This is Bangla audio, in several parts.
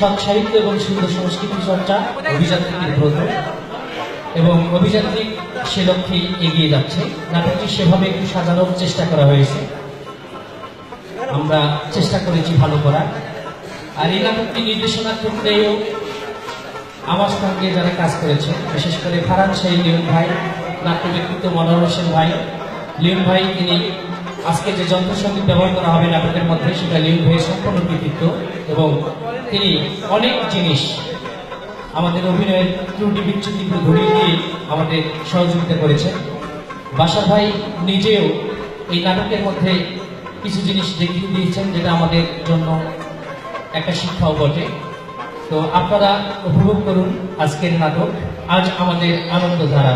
সাহিত্য এবং সুন্দর সংস্কৃতি চর্চা অভিযাত্রীর ব্রত। এবং অভিযাত্রিক সে লক্ষ্যে এগিয়ে যাচ্ছে। নাটকটি সেভাবে একটু সাজানোর চেষ্টা করা হয়েছে। আমরা চেষ্টা করেছি ভালো করার। আর এই নাটকটি নির্দেশনার ক্ষেত্রেও আমার সঙ্গে যারা কাজ করেছে, বিশেষ করে ফারান শাহী, লিওন ভাই নাট্য ব্যক্তিত্ব মনোহর হোসেন ভাই, লিওন ভাই, তিনি আজকে যে যন্ত্রসঙ্গীত ব্যবহার করা হবে নাটকের মধ্যে, সেটা লিওন ভাইয়ের সম্পূর্ণ কৃতিত্ব এবং তিনি অনেক জিনিস আমাদের অভিনয়ের ত্রুটি বিচ্যুতিগুলো ধরিয়ে দিয়ে আমাদের সহযোগিতা করেছেন। বাসা ভাই নিজেও এই নাটকের মধ্যে কিছু জিনিস দেখিয়ে দিয়েছেন যেটা আমাদের জন্য একটা শিক্ষাও বটে। তো আপনারা উপভোগ করুন আজকের নাটক। আজ আমাদের আনন্দধারা।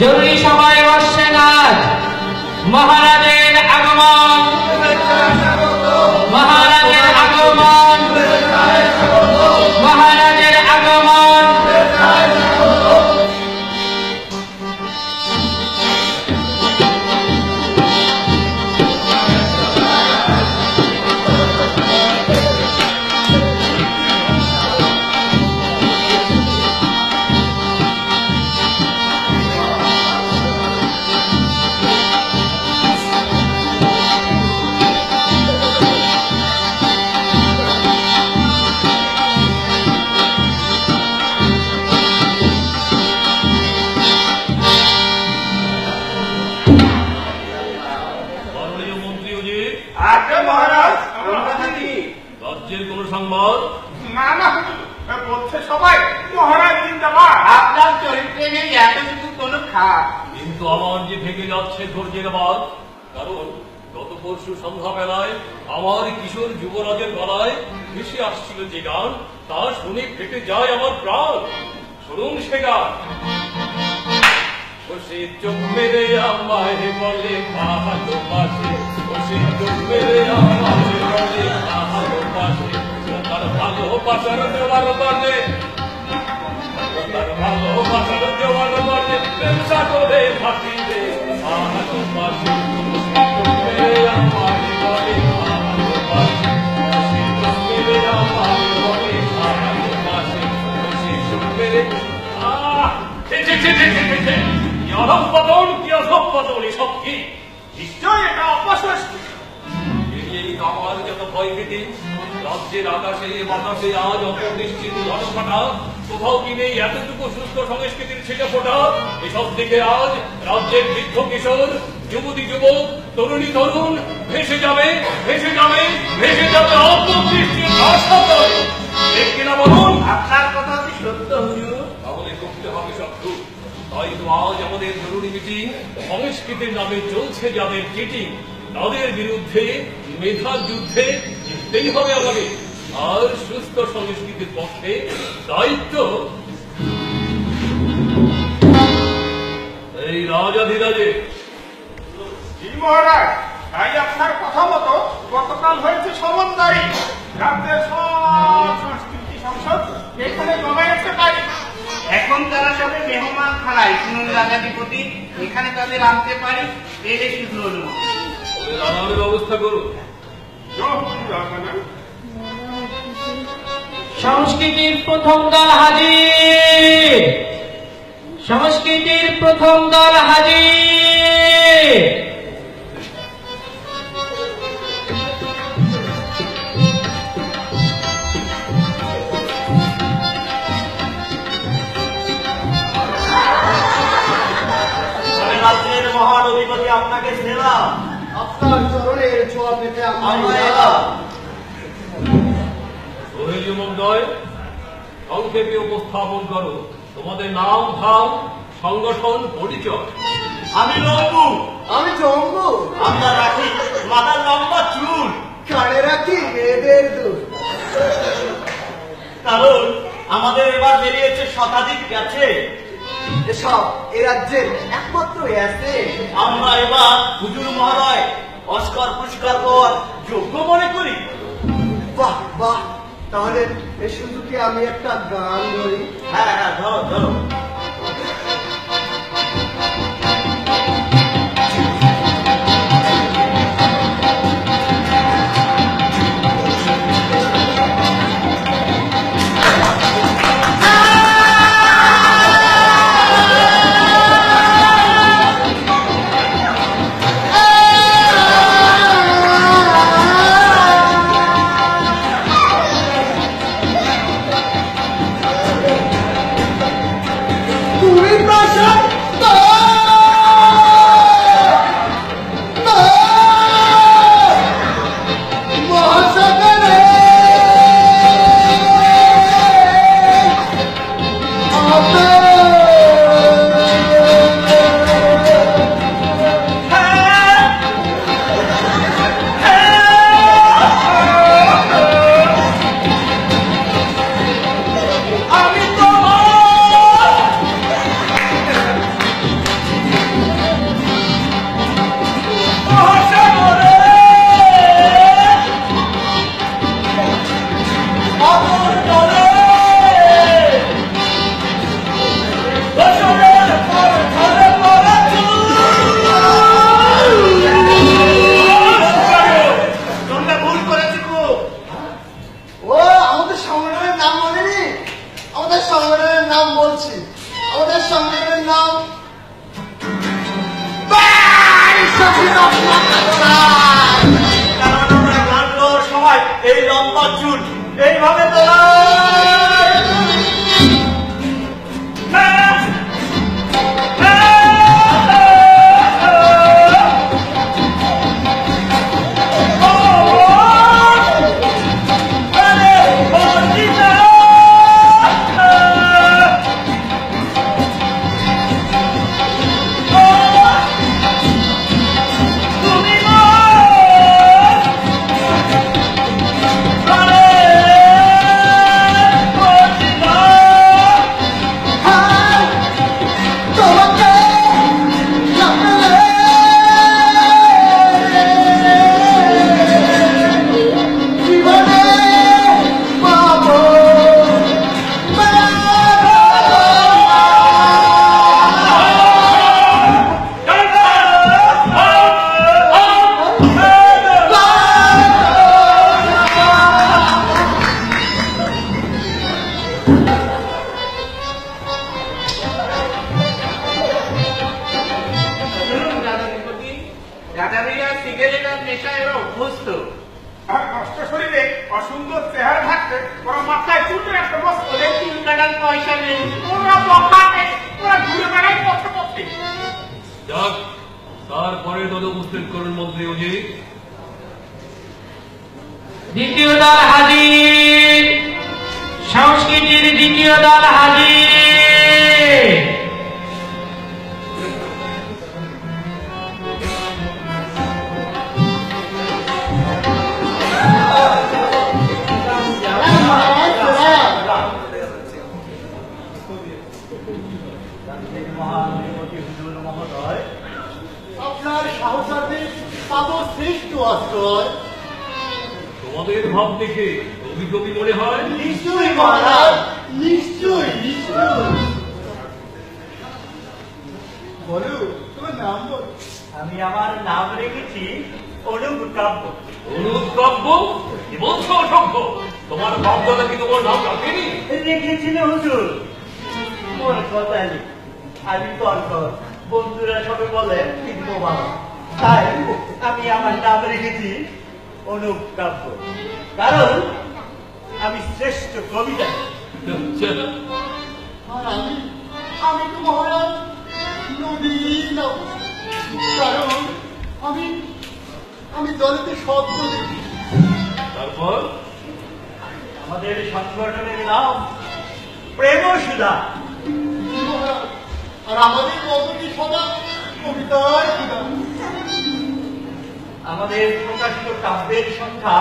জরুরি সভায় বসছেন আজ মহারাজের আগমন মহারাজ আমরা থাকি রাজ্যের কোন সংবাদ? না না বলছে সবাই মহারাজ জিন্দাবাদ। আপনার চরিত্রে নেই এতটুকু কোনো খাপ। কিন্তু আমার যে ভেঙে যাচ্ছে ধৈর্যের বাদ কারণ গত পরশু সন্ধ্যাবেলায় আমার কিশোর যুবরাজের গলায় ভেসে আসছিল যে গান তা শুনে ফেটে যায় আমার প্রাণ। শুনুন সে গান। সে চোখ মেরে আমায় বলে ভালোবাসে সে চোখ মেরে আমায় বলে ভালোবাসে ও তার ভালোবাসার দেওয়ার বলে তার ভালোবাসার দেওয়ার বলে ব্যবসা করে থাকিবে ভালোবাসে ও সে চোখ মেরে বলে ভালোবাসে ও সে চোখ মেরে বলে ভালোবাসে ও সে চোখ মেরে আহ ছে ছে ছে ছে ছে আমার যত ভয় ভীতি রাজ্যের আকাশে বাতাসে আজ অত নিশ্চিত কোথাও কি নেই এতটুকু সুস্থ সংস্কৃতির ছিটে ফোটা এসব দিকে আজ রাজ্যের বৃদ্ধ কিশোর যুবতী যুবক তরুণী তরুণ ভেসে যাবে ভেসে যাবে ভেসে যাবে অপদৃষ্টির আশায় ঠিক কিনা বলুন? আপনার কথা কি সত্য হুজুর? তাহলে করতে হবে সব দূর তাই তো আজ আমাদের জরুরি মিটিং সংস্কৃতির নামে চলছে যাদের চিটিং তাদের বিরুদ্ধে মেধা যুদ্ধে জিততেই হবে আমাদের আর সুস্থ সংস্কৃতির পক্ষে দায়িত্ব। এই রাজাধিরাজের জি মহারাজ তাই আপনার কথা মতো গতকাল হয়েছে রাজ্যের সব সংস্কৃতি সংসদ এখানে জমায়েতে পারি এখন তারা সবে মেহমান খানায় শুনুন রাজাধিপতি এখানে তাদের আনতে পারি পেলে শুধু অনুমতি। ব্যবস্থা করুন। সংস্কৃতির প্রথম দল হাজির। সংস্কৃতির প্রথম দল হাজির। মহান অধিপতি আপনাকে সেবা। আপনার চরণের ছোঁয়া পেতে সংক্ষেপে উপস্থাপন করো। তোমাদের নাম ধাম সংগঠন পরিচয়। আমি লম্বু আমি জম্বু আমরা রাখি মাথার লম্বা চুল। কানে রাখি মেয়েদের দুধ কারণ আমাদের এবার বেরিয়েছে শতাধিক গেছে। এসব এ রাজ্যের একমাত্র আছে আমরা এবার হুজুর মহারায় অস্কার পুরস্কার পাওয়ার যোগ্য মনে করি। বাহ বাহ। তাহলে এ সুযোগে আমি একটা গান ধরি? হ্যাঁ হ্যাঁ ধরো ধরো। 你旁边走。দ্বিতীয় দল হাজির আপনার সাহসাতে পাবো শ্রেষ্ঠ আশ্রয়। তোমাদের ভাব দেখে কবি কবি মনে হয়? নিশ্চয়ই মহারাজ। নিশ্চয়ই নিশ্চয়ই। বলো তোমার নাম বল। আমি আমার নাম রেখেছি অনুপ কাব্য। বলছো অসভ্য? তোমার বাপদাদা কি তোমার নাম রাখেনি? রেখেছিল হুজুর। মোর কথা নেই। আমি তর্ক বন্ধুরা সবে বলে কিন্তু বাবা। তাই আমি আমার নাম রেখেছি অনুপ কাব্য। কারণ আমি শ্রেষ্ঠ কবিতা। আমি আমি তো মহারাজ নদী নাম কারণ আমি আমি জলেতে শব্দ দেখি তারপর? আমাদের সংগঠনের নাম প্রেম সুধা। আর আমাদের মতটি সদা কবিতার আমাদের প্রকাশিত কাব্যের সংখ্যা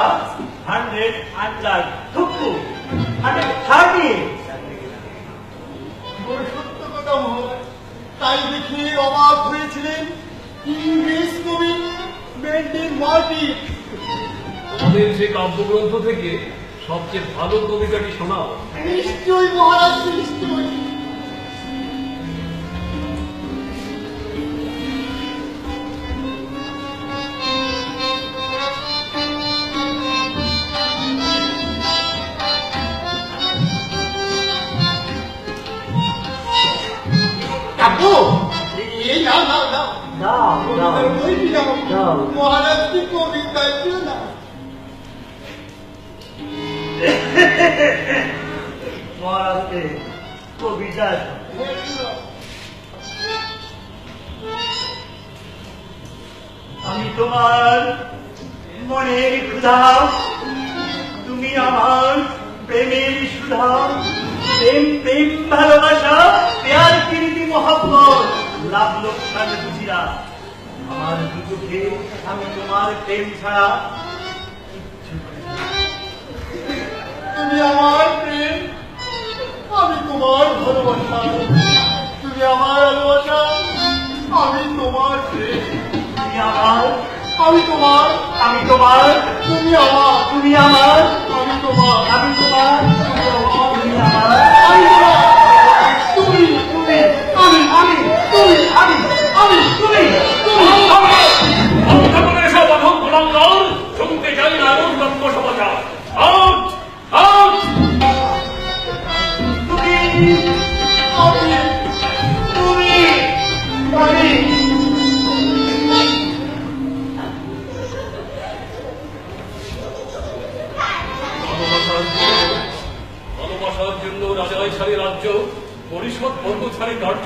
হান্ড্রেড আন্ডার থুকু হান্ড্রেড ছাড়ি সত্য কথা তাই দেখে অবাক হয়েছিলেন ইংলিশ কবি মেন্ডেল মার্টিন আমাদের সে কাব্যগ্রন্থ থেকে সবচেয়ে ভালো কবিতাটি শোনাও। নিশ্চয়ই মহারাজ নিশ্চয়ই। মহারাজকে কবিতায় আমি তোমার মনের ক্ষুধা তুমি আমার প্রেমের সুধা প্রেম প্রেম ভালোবাসা প্যার প্রীতি মহব্বত লাভ লোকসান বুঝিরা আমার দুঃখে আমি তোমার প্রেম ছাড়া। তুমি আমার প্রেম, আমি তোমার ভালোবাসা। তুমি আমার ভালোবাসা, আমি তোমার প্রেম। তুমি আমার, আমি তোমার আমি তোমার, তুমি আমার তুমি আমার, আমি তোমার আমি তোমার তুমি আমার, আমি তোমার। তুমি তুমি, আমি আমি, তুমি, আমি আমি, তুমি। রাজ্য পরিষদ বর্গ ছাড়ে কার্য।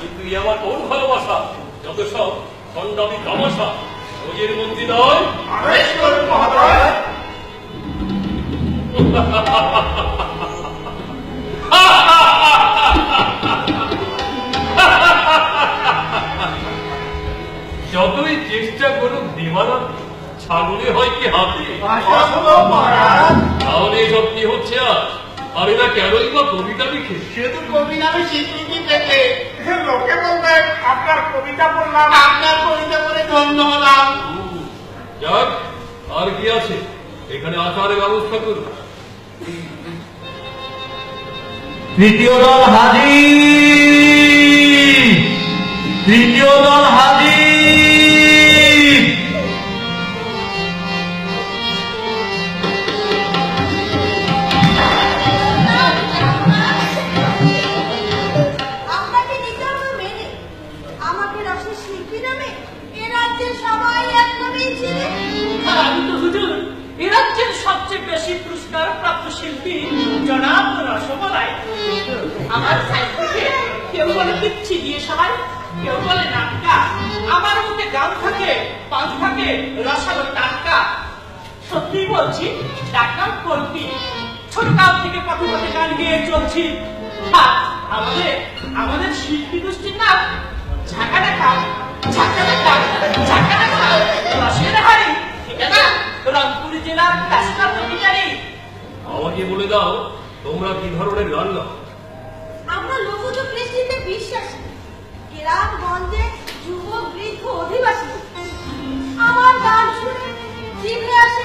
কিন্তু আমার কোন ভালোবাসা যত সব খণ্ডামি তামাশা। রোজের মন্ত্রী নয়। যতই চেষ্টা করুক দিবানা ছাগলে হয় কি হাতে? তাহলে এসব কি হচ্ছে আর আরে না কেনই বা কবিতা লিখে? শুধু কবি নামে স্বীকৃতি পেতে লোকে বলবে আপনার কবিতা পড়লাম আপনার কবিতা পড়ে ধন্য হলাম। যাক আর কি আছে? এখানে আচারের ব্যবস্থা করুন। তৃতীয় দল হাজির। তৃতীয় দল হাজির। বলছি ডাক্তার কল্পি ছোট কাল থেকে পথে পথে গান গেয়ে চলছি আমাদের আমাদের শিল্পী গোষ্ঠীর নাম ঝাঁকা দেখা ঝাঁকা দেখা ঝাঁকা রসের হাড়ি রংপুর জেলার আমাকে বলে দাও তোমরা কি ধরনের গান গাও? আমরা লোকজ কৃষ্টিতে বিশ্বাসী। গ্রামগঞ্জে যুবক বৃদ্ধ অধিবাসী। আমার গান শুনে জিভে আসে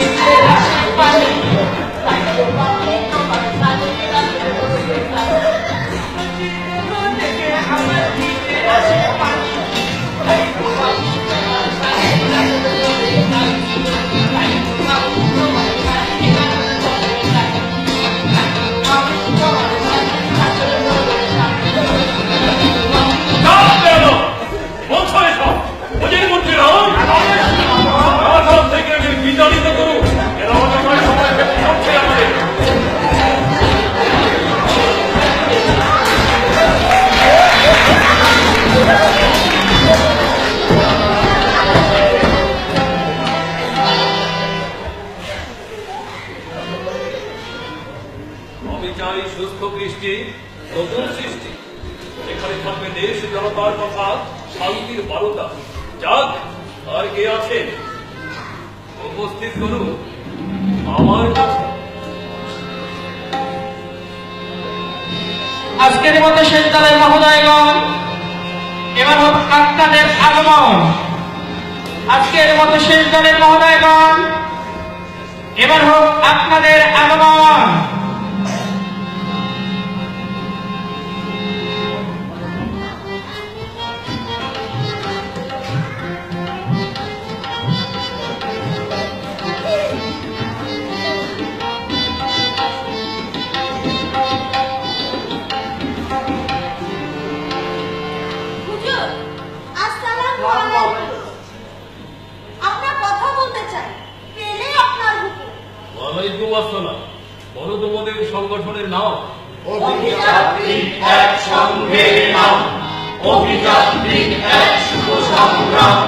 familia. আজকের মতো শেষ দলের মহোদয়গণ এবার হোক আপনাদের আগমন। বলো তোমাদের সংগঠনের নাম। অভিযাত্রী এক সঙ্গে নাম। অভিযাত্রী এক শুভ সংগ্রাম।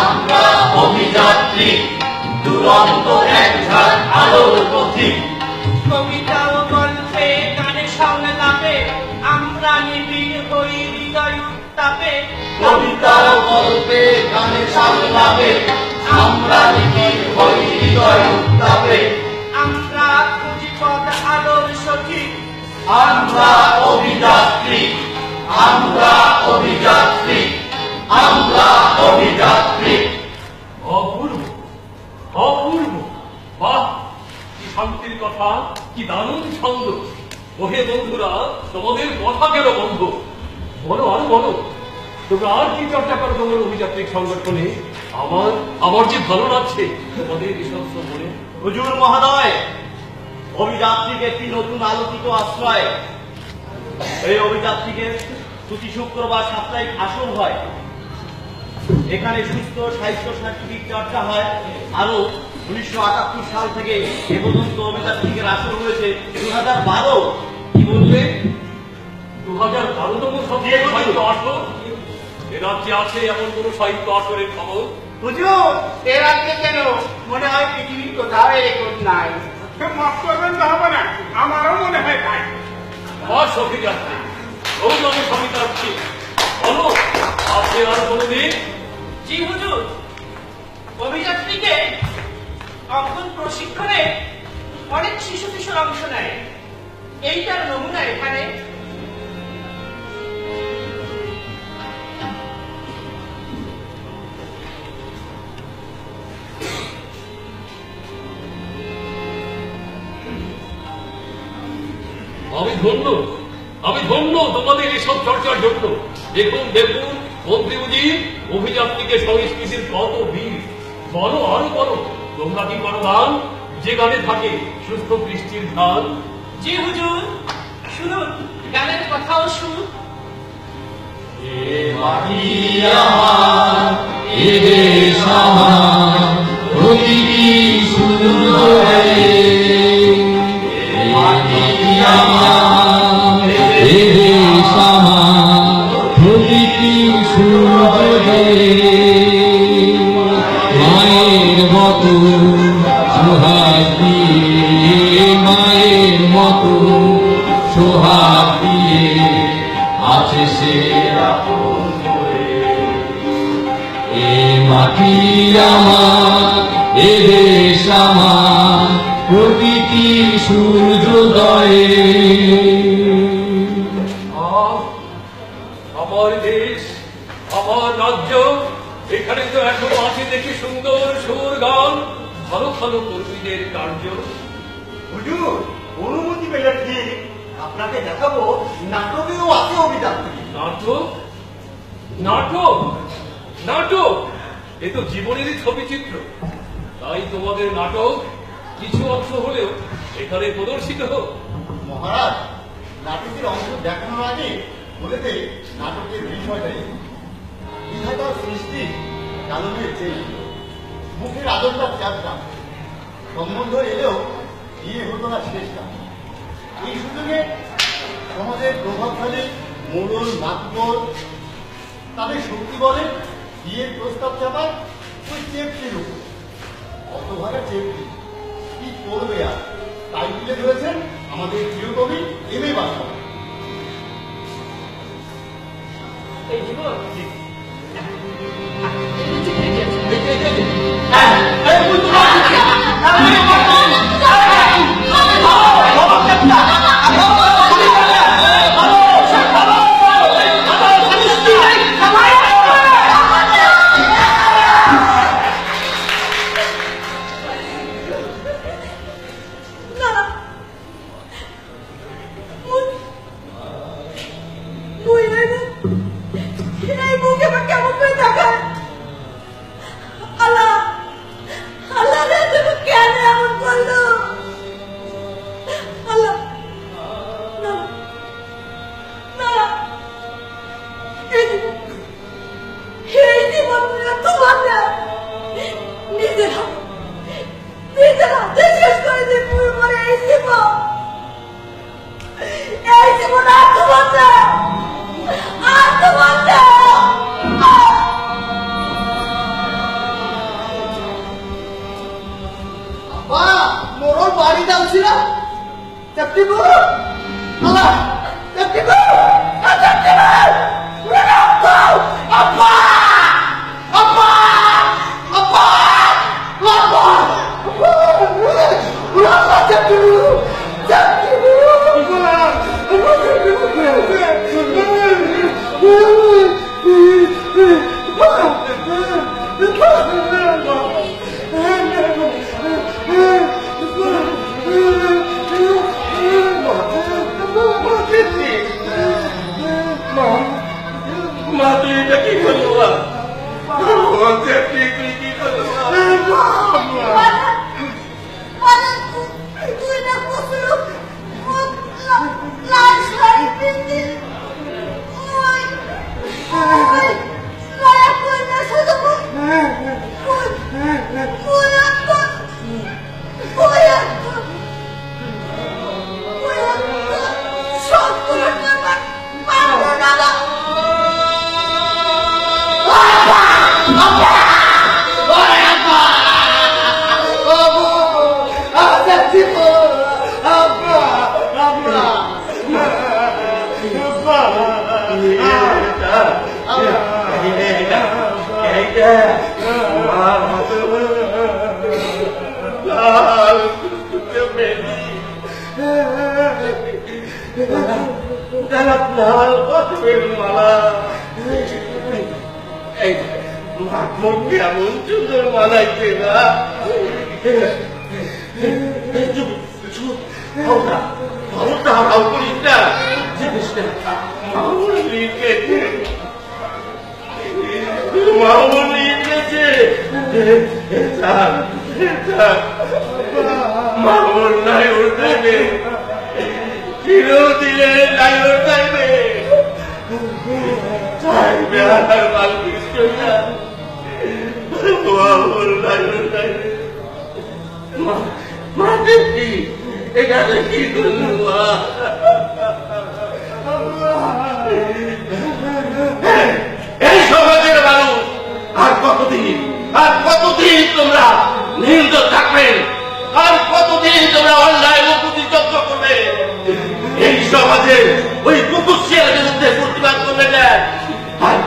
আমরা অভিযাত্রী দুরন্ত এক ঝাঁক আলোর পথিক কবিতা ও গল্পে গানে সংলাপে আমরা নিবিড় হই হৃদয় উত্তাপে। কবিতা ও গল্পে সংলাপে আমরা নিবিড় হই হৃদয় উত্তাপে। কথা কি দারুণ ছন্দ। ওহে বন্ধুরা, তোমাদের কথা গেল বন্ধ বলো আর বলো, তোমরা আর কি চর্চা করো তোমার অভিযাত্রিক সংগঠনে? আমার আমার যে ভালো লাগছে, তোমাদের বলে হুজুর মহোদয় একটি নতুন আলোকিত আশ্রয়। এই প্রতি শুক্রবার সাপ্তাহিক হয়। এখানে সুস্থ সাহিত্য সাংস্কৃতিক চর্চা হয়। আরও উনিশশো আটাত্তর সাল থেকে এ পর্যন্ত অভিযাত্রীকের আসর হয়েছে দু হাজার বারো কি বললে দু হাজার বারোতম সাহিত্য আসর? এ রাজ্যে আছে এমন কোন সাহিত্য আসরের খবর? হুজুর এ রাজ্যে কেন? মনে হয় পৃথিবীর কোথাও এই রেকর্ড নাই মাফ করবেন তো হবে না আমারও মনে হয় তাই। আমার সখী যাচ্ছে ওই আমি সবই যাচ্ছি বলো আছে আর কোনদিন? জি হুজুর। অভিযাত্রীকে অঙ্কন প্রশিক্ষণে অনেক শিশু কিশোর অংশ নেয়, এইটার নমুনা এখানে। আমি ধন্য আমি ধন্য তোমাদের এসব চর্চার জন্য। দেখুন দেখুন, মন্ত্রী অভিযাত্রীকে সংস্কৃতির কত বীর। বলো আরও বলো। তোমরা কি করো গান যে গানে থাকে সুস্থ বৃষ্টির ধান। জি হুজুর শুনুন গানের কথাও শুন মাটি আমার এ দেশ আমার প্রতিটি সূর্যোদয়ে আমার এ দেশ আমার প্রতিটি সূর্যোদয়ে। আমার দেশ আমার রাজ্য এখানে তো এখন আছে দেখি সুন্দর সুর গান ভালো ভালো কর্মীদের কার্য। হুজুর অনুমতি পেলে ঠিক আপনাকে দেখাবো নাটকেও আছে নাটক? নাটক? নাটক? এ তো জীবনেরই ছবি চিত্র তাই তোমাদের নাটক কিছু অংশ হলেও এখানে প্রদর্শিত হোক। মহারাজ, নাটকের অংশ দেখানোর আগে বলে দে নাটকের বিষয়টাই বিধাতার সৃষ্টি কালনের চেয়ে মুখের আদরটা চারটা সম্বন্ধ এলেও বিয়ে হতো না শেষটা এই সুযোগে সমাজের প্রভাবশালী মোড়ল মাতবর তাদের শক্তি বলে ये पुस्तक जब कुछ ثلاث نهار قطب المرأة মাহমুদ কেমন সুন্দর মানাইছে না ভালো তাহারাও করিস না জিনিসটা মামুলি কেটে মামনি এসেছে মামন নাই ওর থাকবে চিরদিনে নাই ওর থাকবে চাইবে আর বালকৃষ্ণ মামন নাই ওর থাকবে মা দেখি এটা দেখি ধন্যবাদ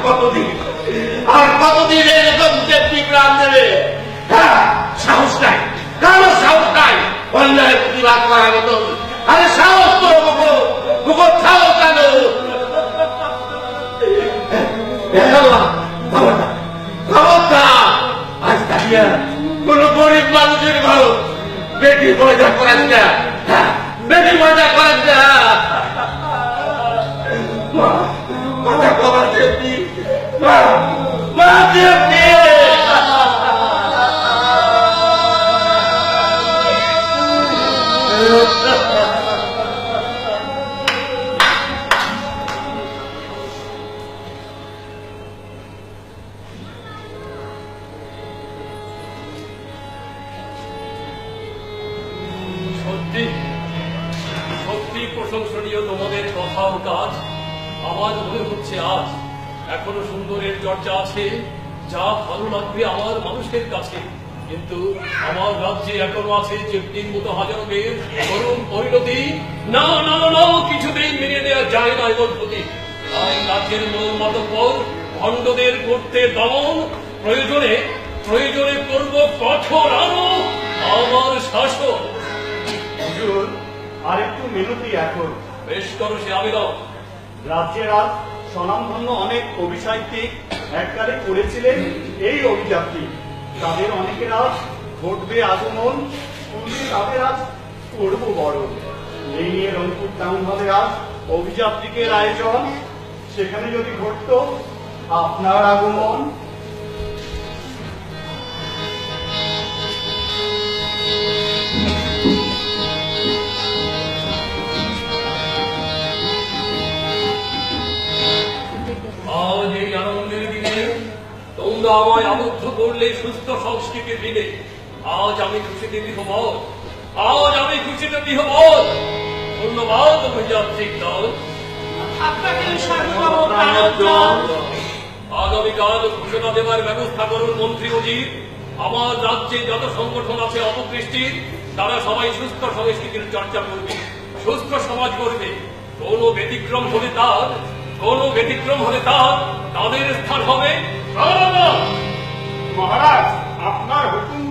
কতদিন? আর কতদিন এরকম চেপটি প্রাণ দেবে? হ্যাঁ সাহস নাই। কারও সাহস নাই? অন্যায় প্রতিবাদ করার মতো আরে সাহস করো মুখো সাহস কেন? ভালো বেটি মজা করেন না। হ্যাঁ, বেটি মজা করেন না। কথা Mano, mano, এখনও আছে চিত্তির মতো হাজারো মেয়ের করুণ পরিণতি। না না না কিছুতেই মেনে নেওয়া যায় না এমন প্রতি তাই রাজ্যের মূল মতো পর ভণ্ডদের করতে দমন। প্রয়োজনে প্রয়োজনে করব কঠোর আরও। আমার শাসন হুজুর আর একটু মিনতি এখন। বেশ করো সে আবেদন। রাজ্যের আজ স্বনামধন্য অনেক কবি সাহিত্যিক এককালে করেছিলেন এই অভিযাত্রী। তাদের অনেকের আজ ঘটবে আগমন, শুনলে তাদের আজ করব বড় এই নিয়ে রংপুর টাউন হলে আজ অভিযাত্রীকের আয়োজন। সেখানে যদি ঘটতো, আপনার আগমন। আজ এই আনন্দের দিনে তোমরা আমায় আবদ্ধ করলে সুস্থ সংস্কৃতির দিনে আজ আমি খুশিতে বিহবল আজ আমি খুশিতে বিহবল ধন্যবাদ অভিযাত্রিক দল। আপনাকে আগামীকাল ঘোষণা দেওয়ার ব্যবস্থা করুন মন্ত্রী মজির আমার রাজ্যে যত সংগঠন আছে অপকৃষ্টির তারা সবাই সুস্থ সংস্কৃতির চর্চা করবে সুস্থ সমাজ করবে। কোন ব্যতিক্রম হলে তার কোন ব্যতিক্রম হলে তার তাদের স্থান হবে মহারাজ আপনার হুকুম